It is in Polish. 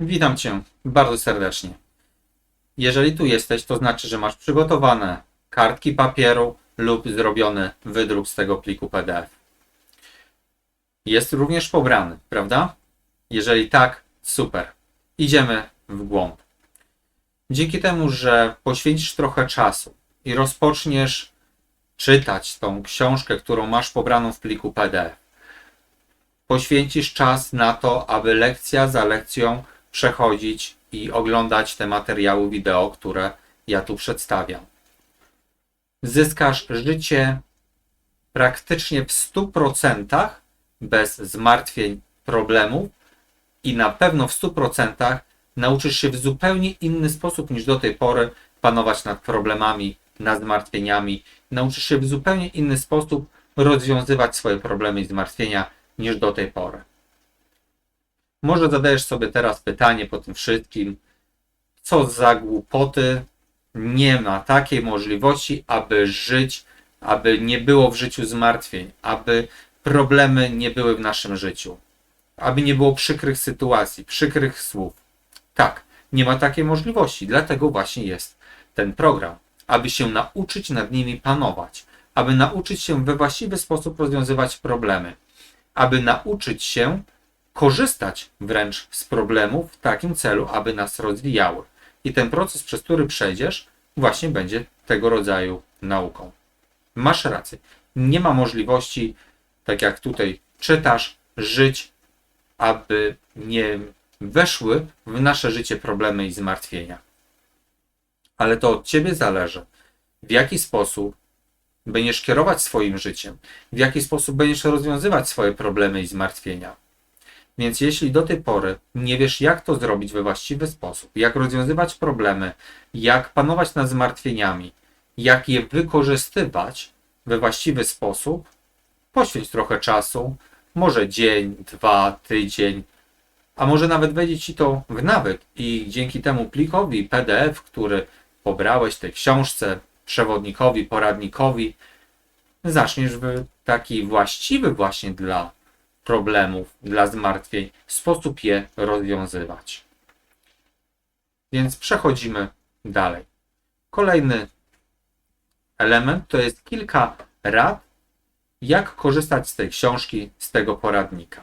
Witam Cię bardzo serdecznie. Jeżeli tu jesteś, to znaczy, że masz przygotowane kartki papieru lub zrobiony wydruk z tego pliku PDF. Jest również pobrany, prawda? Jeżeli tak, super. Idziemy w głąb. Dzięki temu, że poświęcisz trochę czasu i rozpoczniesz czytać tą książkę, którą masz pobraną w pliku PDF, poświęcisz czas na to, aby lekcja za lekcją przechodzić i oglądać te materiały wideo, które ja tu przedstawiam. Zyskasz życie praktycznie w 100% bez zmartwień, problemów i na pewno w 100% nauczysz się w zupełnie inny sposób niż do tej pory panować nad problemami, nad zmartwieniami. Nauczysz się w zupełnie inny sposób rozwiązywać swoje problemy i zmartwienia niż do tej pory. Może zadajesz sobie teraz pytanie po tym wszystkim, co za głupoty, nie ma takiej możliwości, aby żyć, aby nie było w życiu zmartwień, aby problemy nie były w naszym życiu, aby nie było przykrych sytuacji, przykrych słów. Tak, nie ma takiej możliwości, dlatego właśnie jest ten program, aby się nauczyć nad nimi panować, aby nauczyć się we właściwy sposób rozwiązywać problemy, aby nauczyć się korzystać wręcz z problemów w takim celu, aby nas rozwijały. I ten proces, przez który przejdziesz, właśnie będzie tego rodzaju nauką. Masz rację. Nie ma możliwości, tak jak tutaj czytasz, żyć, aby nie weszły w nasze życie problemy i zmartwienia. Ale to od ciebie zależy, w jaki sposób będziesz kierować swoim życiem, w jaki sposób będziesz rozwiązywać swoje problemy i zmartwienia. Więc jeśli do tej pory nie wiesz, jak to zrobić we właściwy sposób, jak rozwiązywać problemy, jak panować nad zmartwieniami, jak je wykorzystywać we właściwy sposób, poświęć trochę czasu, może dzień, dwa, tydzień, a może nawet wejdzie ci to w nawyk. I dzięki temu plikowi PDF, który pobrałeś tej książce, przewodnikowi, poradnikowi, zaczniesz w taki właściwy właśnie dla problemów, dla zmartwień, sposób je rozwiązywać. Więc przechodzimy dalej. Kolejny element to jest kilka rad, jak korzystać z tej książki, z tego poradnika.